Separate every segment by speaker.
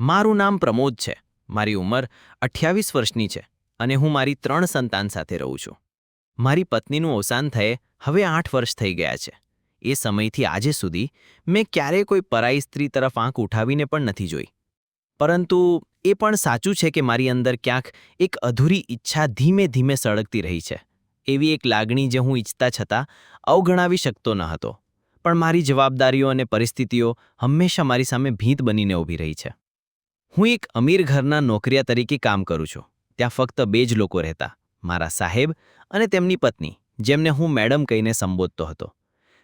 Speaker 1: મારું નામ પ્રમોદ છે. મારી ઉંમર અઠ્યાવીસ વર્ષની છે અને હું મારી ત્રણ સંતાન સાથે રહું છું. મારી પત્નીનું અવસાન થયે હવે આઠ વર્ષ થઈ ગયા છે. એ સમયથી આજે સુધી મેં ક્યારેય કોઈ પરાઈ સ્ત્રી તરફ આંખ ઉઠાવીને પણ નથી જોઈ. પરંતુ એ પણ સાચું છે કે મારી અંદર ક્યાંક એક અધૂરી ઈચ્છા ધીમે ધીમે સળગતી રહી છે. એવી એક લાગણી જે હું ઈચ્છતા છતાં અવગણાવી શકતો ન હતો. પણ મારી જવાબદારીઓ અને પરિસ્થિતિઓ હંમેશા મારી સામે ભીંત બનીને ઊભી રહી છે. હું એક અમીર ઘરના નોકરિયા તરીકે કામ કરું છું. ત્યાં ફક્ત બે જ લોકો રહેતા, મારા સાહેબ અને તેમની પત્ની, જેમને હું મેડમ કહીને સંબોધતો હતો.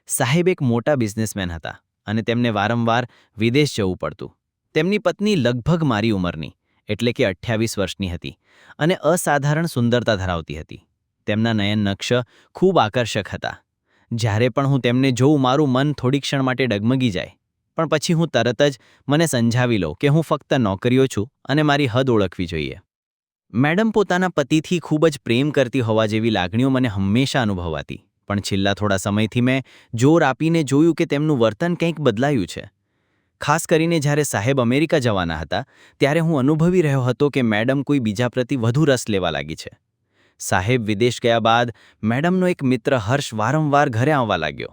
Speaker 1: સાહેબ એક મોટા બિઝનેસમેન હતા અને તેમને વારંવાર વિદેશ જવું પડતું. તેમની પત્ની લગભગ મારી ઉંમરની, એટલે કે અઠ્યાવીસ વર્ષની હતી અને અસાધારણ સુંદરતા ધરાવતી હતી. તેમના નયન નક્ષ ખૂબ આકર્ષક હતા. જ્યારે પણ હું તેમને જોઉં, મારું મન થોડી ક્ષણ માટે ડગમગી જાય. પણ પછી હું તરત જ મને સમજાવી લઉં કે હું ફક્ત નોકરીઓ છું અને મારી હદ ઓળખવી જોઈએ. મેડમ પોતાના પતિથી ખૂબ જ પ્રેમ કરતી હોવા જેવી લાગણીઓ મને હંમેશા અનુભવાતી, પણ છેલ્લા થોડા સમયથી મેં જોર આપીને જોયું કે તેમનું વર્તન કંઈક બદલાયું છે. ખાસ કરીને જ્યારે સાહેબ અમેરિકા જવાના હતા, ત્યારે હું અનુભવી રહ્યો હતો કે મેડમ કોઈ બીજા પ્રતિ વધુ રસ લેવા લાગી છે. સાહેબ વિદેશ ગયા બાદ મેડમનો એક મિત્ર હર્ષ વારંવાર ઘરે આવવા લાગ્યો.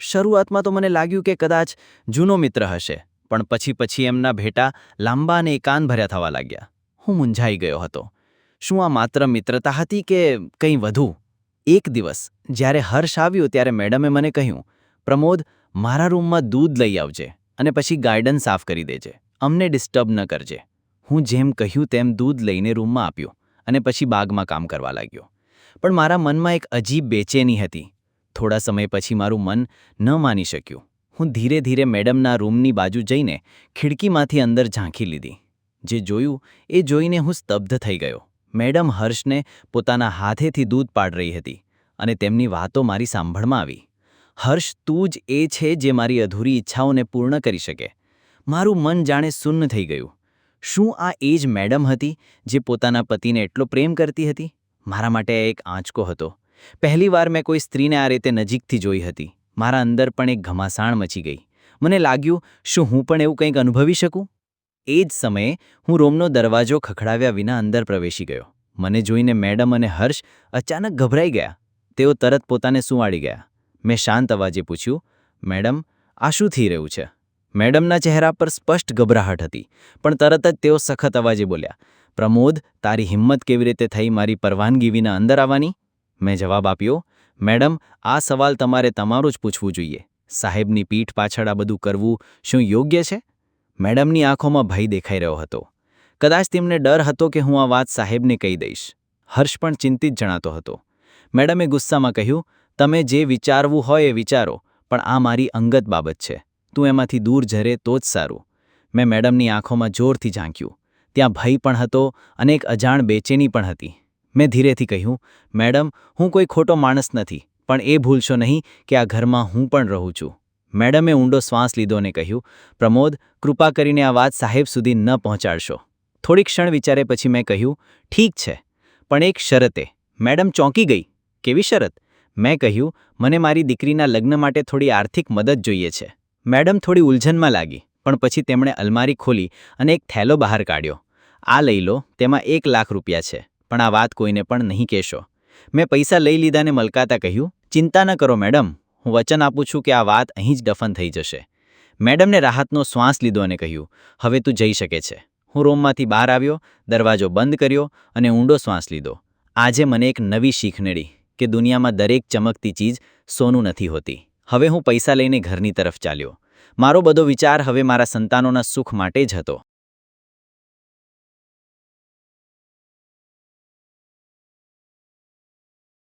Speaker 1: શરૂઆતમાં તો મને લાગ્યું કે કદાચ જૂનો મિત્ર હશે, પણ પછી પછી એમના ભેટા લાંબા અને એકાંતભર્યા થવા લાગ્યા. હું મૂંઝાઈ ગયો હતો. શું આ માત્ર મિત્રતા હતી કે કંઈ વધુ? એક દિવસ, જ્યારે હર્ષ આવ્યો ત્યારે મેડમે મને કહ્યું, પ્રમોદ, મારા રૂમમાં દૂધ લઈ આવજે અને પછી ગાર્ડન સાફ કરી દેજે. અમને ડિસ્ટર્બ ન કરજે. હું જેમ કહ્યું તેમ દૂધ લઈને રૂમમાં આપ્યું અને પછી બાગમાં કામ કરવા લાગ્યો. પણ મારા મનમાં એક અજીબ બેચેની હતી. થોડા સમય પછી મારું મન ન માની શક્યું. હું ધીરે ધીરે મેડમના રૂમની બાજુ જઈને ખિડકીમાંથી અંદર ઝાંખી લીધી. જે જોયું, એ જોઈને હું સ્તબ્ધ થઈ ગયો. મેડમ હર્ષને પોતાના હાથેથી દૂધ પાડ રહી હતી અને તેમની વાતો મારી સાંભળમાં આવી. હર્ષ, તું જ એ છે જે મારી અધૂરી ઈચ્છાઓને પૂર્ણ કરી શકે. મારું મન જાણે શૂન્ય થઈ ગયું. શું આ એ જ મેડમ હતી જે પોતાના પતિને એટલો પ્રેમ કરતી હતી? મારા માટે એક આંચકો હતો. પહેલીવાર મેં કોઈ સ્ત્રીને આ રીતે નજીકથી જોઈ હતી. મારા અંદર પણ એક ઘમાસાણ મચી ગઈ. મને લાગ્યું, શું હું પણ એવું કંઈક અનુભવી શકું? એ જ સમયે હું રોમનો દરવાજો ખખડાવ્યા વિના અંદર પ્રવેશી ગયો. મને જોઈને મેડમ અને હર્ષ અચાનક ગભરાઈ ગયા. તેઓ તરત પોતાને સુવાડી ગયા. મેં શાંત અવાજે પૂછ્યું, મેડમ, આ શું થઈ રહ્યું છે? મેડમના ચહેરા પર સ્પષ્ટ ગભરાહટ હતી, પણ તરત જ તેઓ સખત અવાજે બોલ્યા, પ્રમોદ, તારી હિંમત કેવી રીતે થઈ મારી પરવાનગી વિના અંદર આવવાની? મેં જવાબ આપ્યો, મેડમ, આ સવાલ તમારે તમારું જ પૂછવું જોઈએ. સાહેબની પીઠ પાછળ આ બધું કરવું શું યોગ્ય છે? મેડમની આંખોમાં ભય દેખાઈ રહ્યો હતો. કદાચ તેમને ડર હતો કે હું આ વાત સાહેબને કહી દઈશ. હર્ષ પણ ચિંતિત જણાતો હતો. મેડમે ગુસ્સામાં કહ્યું, તમે જે વિચારવું હોય એ વિચારો, પણ આ મારી અંગત બાબત છે. તું એમાંથી દૂર જરે તો જ સારું. મેં મેડમની આંખોમાં જોરથી ઝાંક્યું. ત્યાં ભય પણ હતો અને એક અજાણ બેચેની પણ હતી. મેં ધીરેથી કહ્યું, મેડમ, હું કોઈ ખોટો માણસ નથી, પણ એ ભૂલશો નહીં કે આ ઘરમાં હું પણ રહું છું. મેડમે ઊંડો શ્વાસ લીધો અને કહ્યું, પ્રમોદ, કૃપા કરીને આ વાત સાહેબ સુધી ન પહોંચાડશો. થોડી ક્ષણ વિચારે પછી મેં કહ્યું, ઠીક છે, પણ એક શરતે. મેડમ ચોંકી ગઈ. કેવી શરત? મેં કહ્યું, મને મારી દીકરીના લગ્ન માટે થોડી આર્થિક મદદ જોઈએ છે. મેડમ થોડી ઉલઝનમાં લાગી, પણ પછી તેમણે અલમારી ખોલી અને એક થેલો બહાર કાઢ્યો. આ લઈ લો, તેમાં એક લાખ રૂપિયા છે. પણ આ વાત કોઈને પણ નહીં કહેશો. મેં પૈસા લઈ લીધાને મલકાતા કહ્યું, ચિંતા ન કરો મેડમ, હું વચન આપું છું કે આ વાત અહીં જ દફન થઈ જશે. મેડમને રાહતનો શ્વાસ લીધો અને કહ્યું, હવે તું જઈ શકે છે. હું રૂમમાંથી બહાર આવ્યો, દરવાજો બંધ કર્યો અને ઊંડો શ્વાસ લીધો. આજે મને એક નવી શીખ મળી કે દુનિયામાં દરેક ચમકતી ચીજ સોનું નથી હોતી. હવે હું પૈસા લઈને ઘરની તરફ ચાલ્યો. મારો બધો વિચાર હવે મારા સંતાનોના સુખ માટે જ હતો.